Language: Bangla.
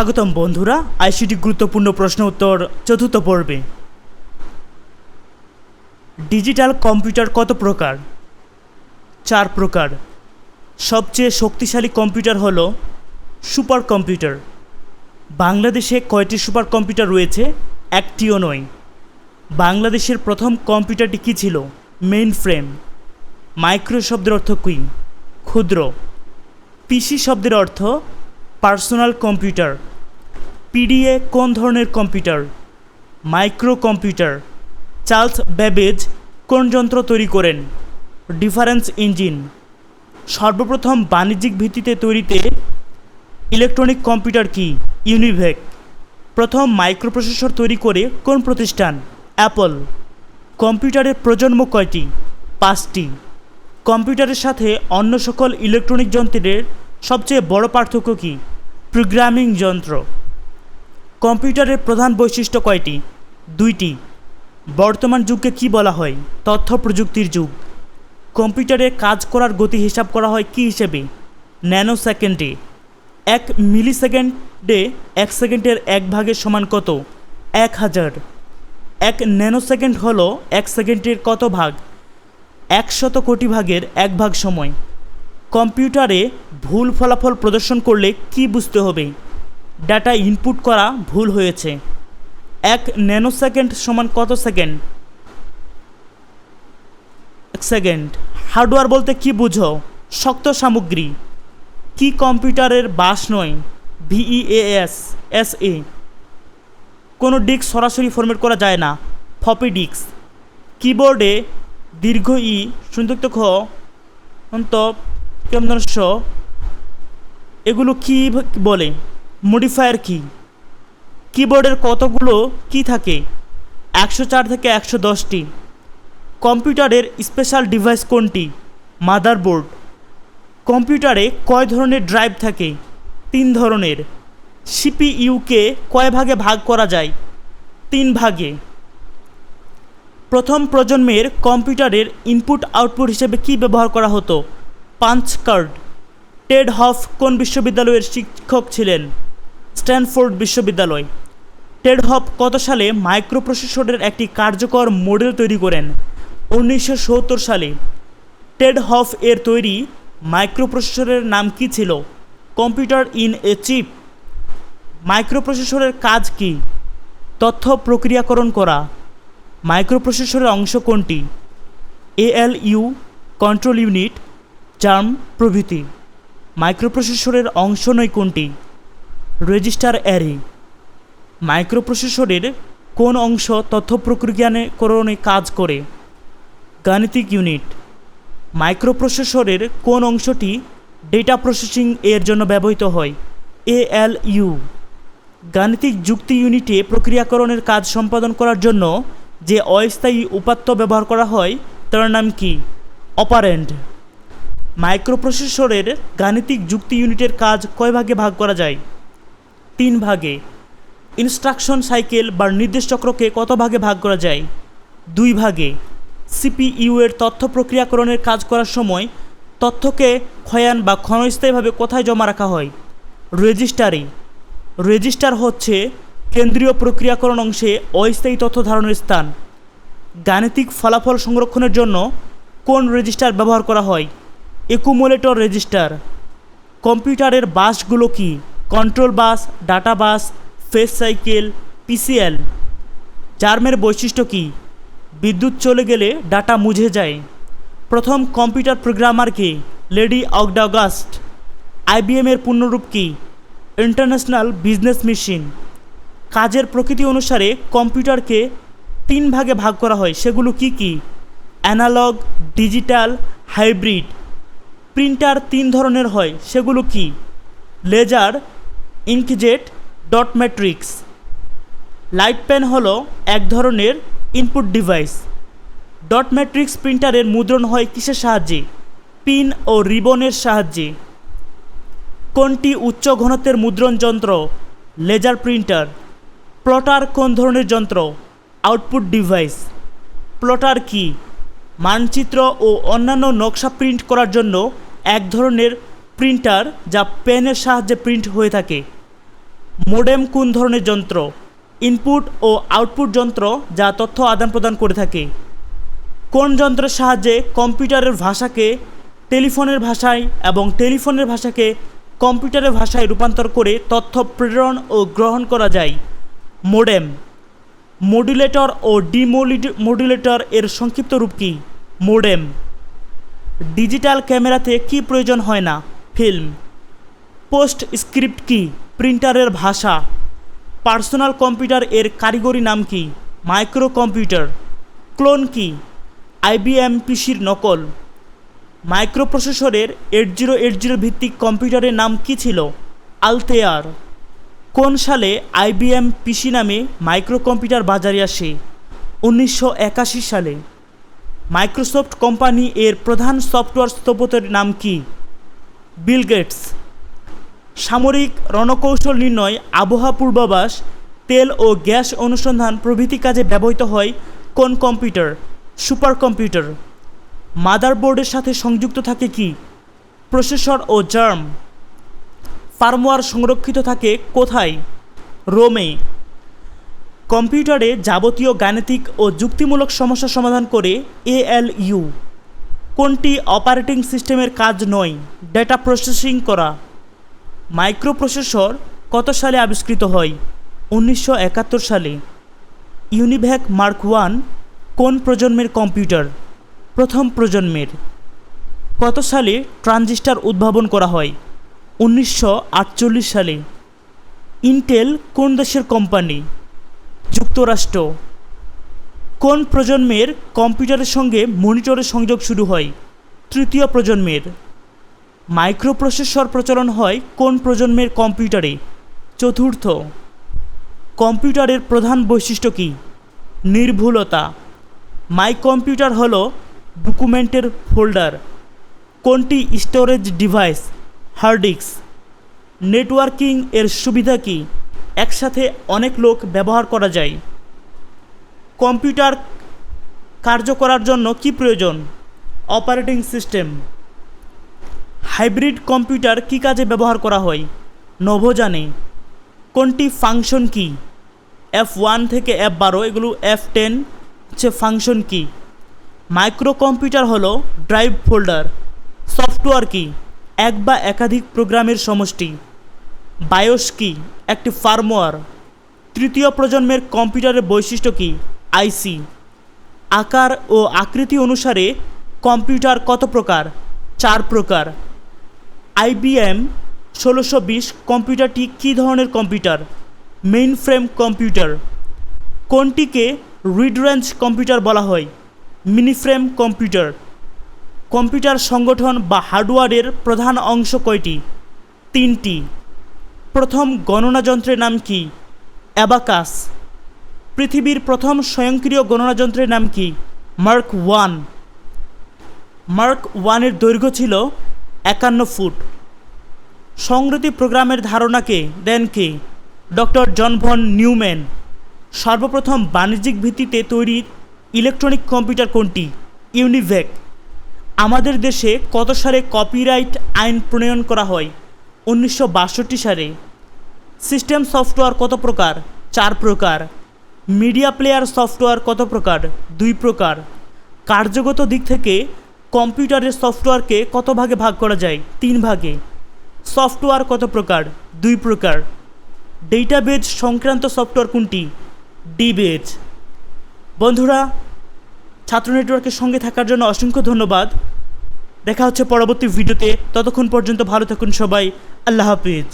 স্বাগতম, বন্ধুরা। আইসিটি গুরুত্বপূর্ণ প্রশ্ন উত্তর চতুর্থ পর্বে। ডিজিটাল কম্পিউটার কত প্রকার? চার প্রকার। সবচেয়ে শক্তিশালী কম্পিউটার হল সুপার কম্পিউটার। বাংলাদেশে কয়টি সুপার কম্পিউটার রয়েছে? একটিও নয়। বাংলাদেশের প্রথম কম্পিউটারটি কী ছিল? মেইন ফ্রেম মাইক্রো শব্দের অর্থ কী? ক্ষুদ্র। পিসি শব্দের অর্থ পার্সোনাল কম্পিউটার। পিডিএ কোন ধরনের computer? Micro computer Charles Babbage কোন যন্ত্র তৈরি করেন? Difference engine. সর্বপ্রথম বাণিজ্যিক ভিত্তিতে তৈরিতে ইলেকট্রনিক কম্পিউটার কি? ইউনিভেক। প্রথম মাইক্রোপ্রসেসর তৈরি করে কোন প্রতিষ্ঠান? অ্যাপল। কম্পিউটারের প্রজন্ম কয়টি? পাঁচটি। কম্পিউটারের সাথে অন্য সকল ইলেকট্রনিক যন্ত্রের সবচেয়ে বড় পার্থক্য কী? প্রোগ্রামিং যন্ত্র। কম্পিউটারের প্রধান বৈশিষ্ট্য কয়টি? দুইটি। বর্তমান যুগকে কি বলা হয়? তথ্য প্রযুক্তির যুগ। কম্পিউটারে কাজ করার গতি হিসাব করা হয় কি হিসেবে? ন্যানো সেকেন্ডে এক মিলি সেকেন্ডে এক সেকেন্ডের এক ভাগের সমান কত? এক হাজার। এক ন্যানো সেকেন্ড হলো এক সেকেন্ডের কত ভাগ? একশত কোটি ভাগের এক ভাগ সময়। কম্পিউটারে ভুল ফলাফল প্রদর্শন করলে কি বুঝতে হবে? ডাটা ইনপুট করা ভুল হয়েছে। এক ন্যানো সেকেন্ড সমান কত সেকেন্ড? এক সেকেন্ড। হার্ডওয়্যার বলতে কি বুঝো? শক্ত সামগ্রী। কি কম্পিউটারের বাস নয়? ভিইএএস এস এ কোনো ডিস্ক সরাসরি ফরম্যাট করা যায় না। ফপি ডিস্ক। কিবোর্ডে দীর্ঘ ই সংযুক্ত খ, অন্ত, কেমন এগুলো কি বলে? মডিফায়ার কি? কিবোর্ডের কতগুলো কি থাকে? একশো চার থেকে একশো দশটি। কম্পিউটারের স্পেশাল ডিভাইস কোনটি? মাদারবোর্ড। কম্পিউটারে কয় ধরনের ড্রাইভ থাকে? তিন ধরনের। সিপিইউকে কয় ভাগে ভাগ করা যায়? তিন ভাগে। প্রথম প্রজন্মের কম্পিউটারের ইনপুট আউটপুট হিসেবে কি ব্যবহার করা হতো? Punch card. টেড হফ কোন বিশ্ববিদ্যালয়ের শিক্ষক ছিলেন? স্ট্যানফোর্ড বিশ্ববিদ্যালয়। টেড হফ কত সালে মাইক্রোপ্রসেসরের একটি কার্যকর মডেল তৈরি করেন? উনিশশো সত্তর সালে। টেড হফ এর তৈরি মাইক্রোপ্রসেসরের নাম কি ছিল? Computer in a chip. মাইক্রোপ্রসেসরের কাজ কি? তথ্য প্রক্রিয়াকরণ করা। মাইক্রোপ্রসেসরের অংশ কোনটি? এএলইউ, কন্ট্রোল ইউনিট জার্ম প্রভৃতি। মাইক্রোপ্রসেসরের অংশ নয় কোনটি? রেজিস্টার অ্যারে মাইক্রোপ্রসেসরের কোন অংশ তথ্য প্রক্রিয়াকরণে কাজ করে? গাণিতিক ইউনিট। মাইক্রোপ্রসেসরের কোন অংশটি ডেটা প্রসেসিং এর জন্য ব্যবহৃত হয়? এএলইউ। গাণিতিক যুক্তি ইউনিটে প্রক্রিয়াকরণের কাজ সম্পাদন করার জন্য যে অস্থায়ী উপাত্ত ব্যবহার করা হয়, তার নাম কি? অপারেন্ট মাইক্রোপ্রসেসরের গাণিতিক যুক্তি ইউনিটের কাজ কয় ভাগে ভাগ করা যায়? তিন ভাগে। ইনস্ট্রাকশন সাইকেল বা নির্দেশ চক্রকে কত ভাগে ভাগ করা যায়? দুই ভাগে। সিপিইউ এর তথ্য প্রক্রিয়াকরণের কাজ করার সময় তথ্যকে ক্ষয়ান বা ক্ষণস্থায়ীভাবে কোথায় জমা রাখা হয়? রেজিস্টারে। রেজিস্টার হচ্ছে কেন্দ্রীয় প্রক্রিয়াকরণ অংশে অস্থায়ী তথ্য ধারণের স্থান। গাণিতিক ফলাফল সংরক্ষণের জন্য কোন রেজিস্টার ব্যবহার করা হয়? Accumulator register. কম্পিউটারের বাসগুলো কি? Control bus, data bus, fetch cycle, PCL. জার্মের বৈশিষ্ট্য কি? বিদ্যুৎ চলে গেলে ডাটা মুছে যায়। প্রথম কম্পিউটার প্রোগ্রামার কি লেডি অগডাগাস্ট। আইবিএমের পূর্ণরূপ কি? International business machine. কাজের প্রকৃতি অনুসারে কম্পিউটারকে তিন ভাগে ভাগ করা হয়, সেগুলো কি কি? Analogue, digital, hybrid. প্রিন্টার তিন ধরনের হয়, সেগুলো কি? Laser inkjet dot matrix. Light pen হলো এক ধরনের ইনপুট ডিভাইস। ডট ম্যাট্রিক্স প্রিন্টারের মুদ্রণ হয় কিসের সাহায্যে? পিন ও রিবনের সাহায্যে। কোনটি উচ্চ ঘনত্বের মুদ্রণ যন্ত্র? Laser printer. প্লটার কোন ধরনের যন্ত্র? Output device. প্লটার কি? মানচিত্র ও অন্যান্য নকশা প্রিন্ট করার জন্য এক ধরনের প্রিন্টার যা পেনের সাহায্যে প্রিন্ট হয়ে থাকে। মোডেম কোন ধরনের যন্ত্র? ইনপুট ও আউটপুট যন্ত্র যা তথ্য আদান প্রদান করে থাকে। কোন যন্ত্রের সাহায্যে কম্পিউটারের ভাষাকে টেলিফোনের ভাষায় এবং টেলিফোনের ভাষাকে কম্পিউটারের ভাষায় রূপান্তর করে তথ্য প্রেরণ ও গ্রহণ করা যায়। মোডেম মডুলেটর ও ডিমোডুলেটর এর সংক্ষিপ্ত রূপ কী? মোডেম ডিজিটাল ক্যামেরাতে কি প্রয়োজন হয় না? ফিল্ম পোস্ট স্ক্রিপ্ট কি? প্রিন্টারের ভাষা। পার্সোনাল কম্পিউটার এর কারিগরি নাম কি? মাইক্রো কম্পিউটার ক্লোন কি? আইবিএম পিসির নকল। মাইক্রোপ্রসেসরের এইট জিরো এইট জিরো ভিত্তিক কম্পিউটারের নাম কি ছিল? আলতেয়ার। কোন সালে আইবিএম পিসি নামে মাইক্রো কম্পিউটার বাজারে আসে? উনিশশো একাশি সালে। মাইক্রোসফট কোম্পানি এর প্রধান সফটওয়্যার স্থপতির নাম কি? Bill Gates. সামরিক রণকৌশল নির্ণয়, আবহাওয়া পূর্বাভাস, তেল ও গ্যাস অনুসন্ধান প্রভৃতি কাজে ব্যবহৃত হয় কোন কম্পিউটার? Super computer. মাদারবোর্ডের সাথে সংযুক্ত থাকে কি? প্রসেসর ও জার্ম। ফার্মওয়্যার সংরক্ষিত থাকে কোথায়? রোমে। কম্পিউটারে যাবতীয় গাণিতিক ও যুক্তিমূলক সমস্যা সমাধান করে এএলইউ। কোনটি অপারেটিং সিস্টেমের কাজ নয়? ডেটা প্রসেসিং করা। মাইক্রোপ্রসেসর কত সালে আবিষ্কৃত হয়? উনিশশো একাত্তর সালে। ইউনিভ্যাক মার্ক ওয়ান কোন প্রজন্মের কম্পিউটার? প্রথম প্রজন্মের। কত সালে ট্রানজিস্টার উদ্ভাবন করা হয়? উনিশশো আটচল্লিশ সালে। ইন্টেল কোন দেশের কোম্পানি? যুক্তরাষ্ট্র। কোন প্রজন্মের কম্পিউটারের সঙ্গে মনিটরের সংযোগ শুরু হয়? তৃতীয় প্রজন্মের। মাইক্রোপ্রসেসর প্রচলন হয় কোন প্রজন্মের কম্পিউটারে? চতুর্থ, কম্পিউটারের প্রধান বৈশিষ্ট্য কী? নির্ভুলতা। মাই কম্পিউটার হলো ডকুমেন্টের ফোল্ডার। কোনটি storage device? Hard disk. Networking এর সুবিধা কি? একসাথে অনেক লোক ব্যবহার করা যায়। কম্পিউটার কার্য করার জন্য কি প্রয়োজন? Operating system. হাইব্রিড কম্পিউটার কি কাজে ব্যবহার করা হয়? নভোযানে কোনটি ফাংশন কি? এফ ওয়ান থেকে এফ বারো, এগুলো এফ টেন, হচ্ছে ফাংশন কি? মাইক্রো কম্পিউটার হলো ড্রাইভ ফোল্ডার। সফটওয়্যার কি? এক বা একাধিক প্রোগ্রামের সমষ্টি। বায়োস কি? একটি ফার্মওয়্যার। তৃতীয় প্রজন্মের কম্পিউটারের বৈশিষ্ট্য কি? আইসি আকার ও আকৃতি অনুসারে কম্পিউটার কত প্রকার? চার প্রকার। আইবিএম ষোলোশো বিশ কম্পিউটারটি কী ধরনের computer? Mainframe computer. কোনটিকে mid range computer বলা হয়? Mini frame computer. কম্পিউটার সংগঠন বা হার্ডওয়্যারের প্রধান অংশ কয়টি? তিনটি। প্রথম গণনা যন্ত্রের নাম কি? অ্যাবাকাস। পৃথিবীর প্রথম স্বয়ংক্রিয় গণনা যন্ত্রের নাম কি? Mark one. মার্ক ওয়ানের দৈর্ঘ্য ছিল একান্ন ফুট। সংগতি প্রোগ্রামের ধারণাকে দেন কে? Doctor John von Neumann. সর্বপ্রথম বাণিজ্যিক ভিত্তিতে তৈরি ইলেকট্রনিক কম্পিউটার কোনটি? ইউনিভেক। আমাদের দেশে কত সালে কপিরাইট আইন প্রণয়ন করা হয়? উনিশশো বাষট্টি সালে। সিস্টেম সফটওয়্যার কত প্রকার? চার প্রকার। মিডিয়া প্লেয়ার সফটওয়্যার কত প্রকার? দুই প্রকার। কার্যগত দিক থেকে কম্পিউটারের সফটওয়্যারকে কত ভাগে ভাগ করা যায়? তিন ভাগে। সফটওয়্যার কত প্রকার? দুই প্রকার। ডেটাবেজ সংক্রান্ত সফটওয়্যার কোনটি? ডিবেজ। বন্ধুরা, ছাত্র নেটওয়ার্কের সঙ্গে থাকার জন্য অসংখ্য ধন্যবাদ। দেখা হচ্ছে পরবর্তী ভিডিওতে। ততক্ষণ পর্যন্ত ভালো থাকুন সবাই। আল্লাহ হাফিজ।